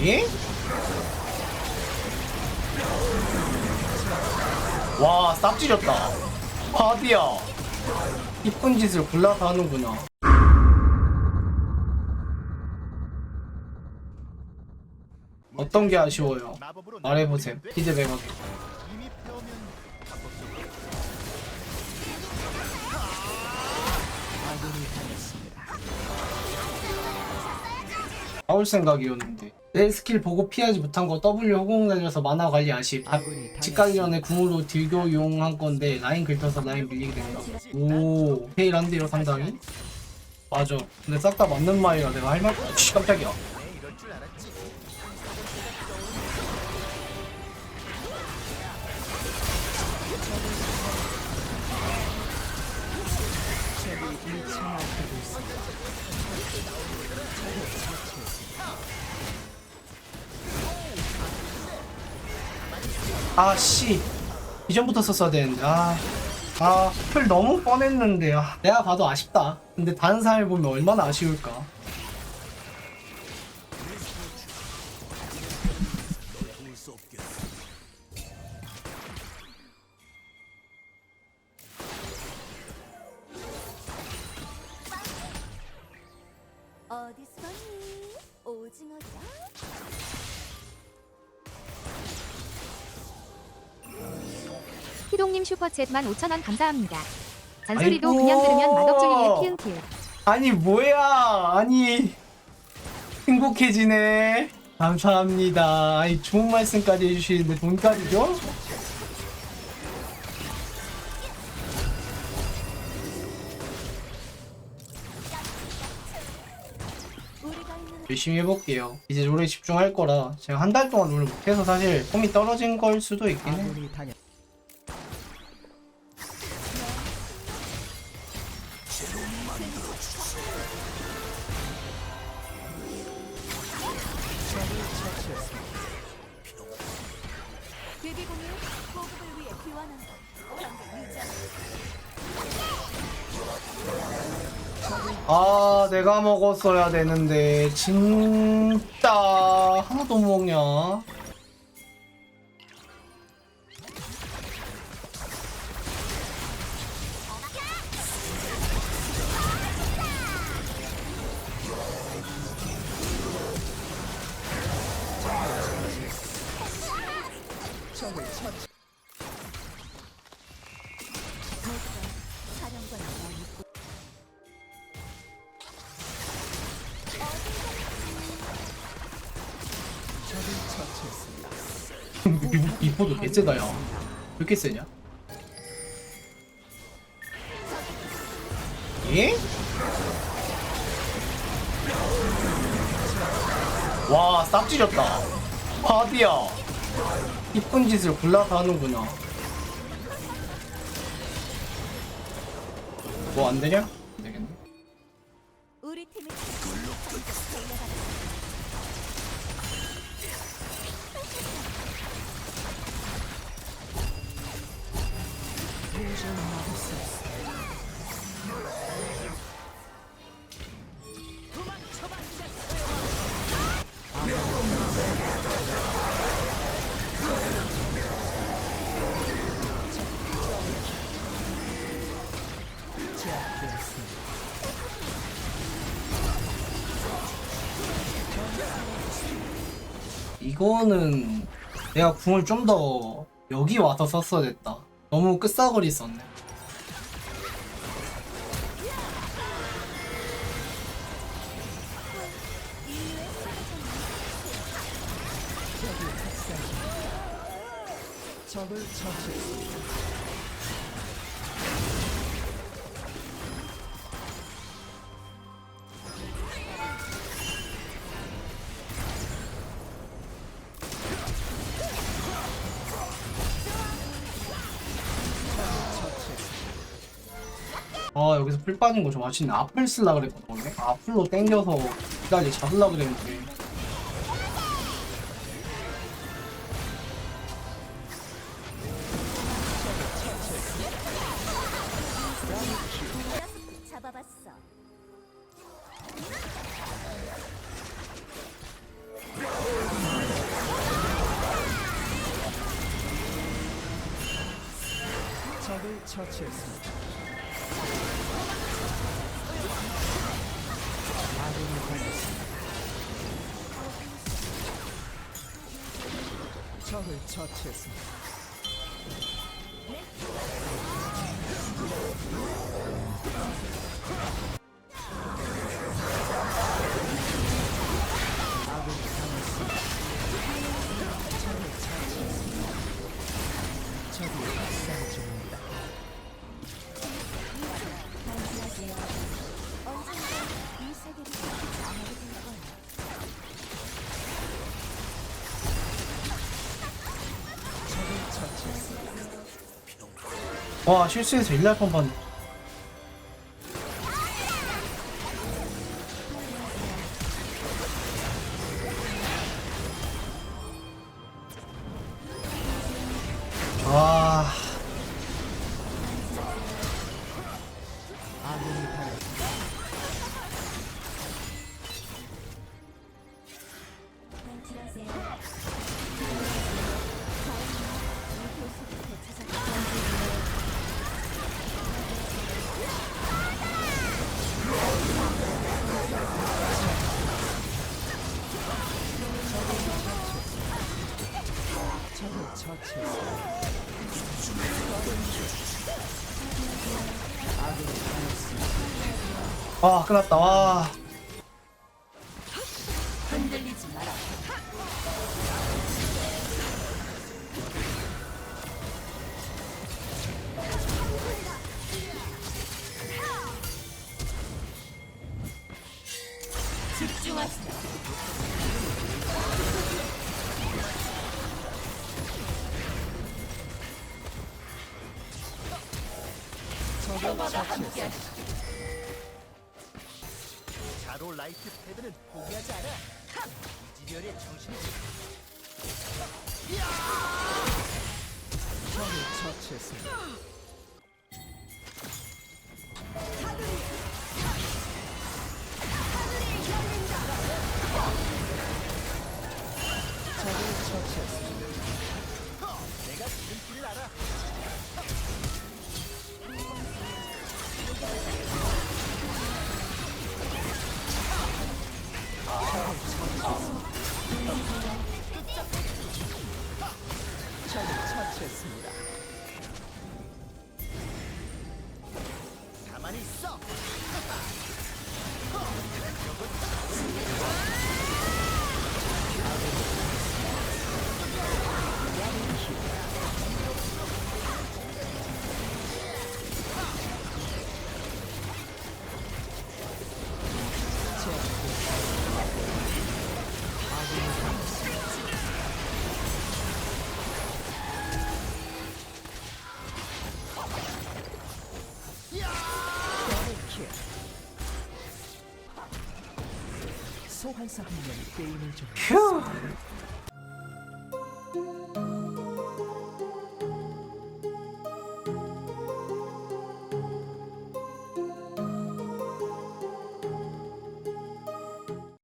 예? 와, 쌉지렸다. 바디야. 이쁜 짓을 골라서 하는구나. 어떤 게 아쉬워요? 말해보세요. 피드백하게. 나올 생각이었는데 내 스킬 보고 피하지 못한 거 W 호공 날려서 만화 관리 아쉽. 아, 집 가기 전에 궁으로 딜교 용한 건데 라인 긁혀서 라인 밀리게 된다. 오 페일한데요 상당히? 맞아. 근데 싹 다 맞는 말이라 내가 할말 씨 깜짝이야 아씨 이전부터 썼어야 되는데 아 아, 풀 너무 뻔했는데, 아, 내가 봐도 아쉽다. 근데 다른 사람이 보면 얼마나 아쉬울까. 희동님 슈퍼챗 15,000원 감사합니다. 잔소리도 아이고. 그냥 들으면 맛없중이에 키응키응. 아니, 뭐야. 아니, 행복해지네. 감사합니다. 아니, 좋은 말씀까지 해주시는데 돈까지 줘? 열심히 해볼게요. 이제 롤에 집중할 거라 제가 한 달 동안 롤을 못해서 사실 폼이 떨어진 걸 수도 있긴 해. 데뷔공이 보급을 위해 유지하라. 아, 내가 먹었어야 되는데 진짜 하나도 못 먹냐? 이- 이포도 개쎄다 야. 왜 이렇게 세냐? 예? 와, 쌉지렸다. 바디야. 이쁜 짓을 골라서 하는구나. 뭐 안 되냐? 이거는 내가 궁을 좀 더 여기 와서 썼어야 됐다. 너무 끝싸거리 썼네. 아 여기서 풀 빠진 거 좋아 진짜 앞을 쓸라 그랬거든. 원래 앞으로 당겨서 기다리 잡으려 그랬는데. 적을 처치했습니다. 적을 처치했습니다. 와 실수해서 일날 뻔뻔 와 아 끝났다. 와. 자로 라이트 패드는 포기하지 않아. 이지별의 정신이지. 처음에 처치했습니다. 있어. 소환사균이랑 게임을 휴.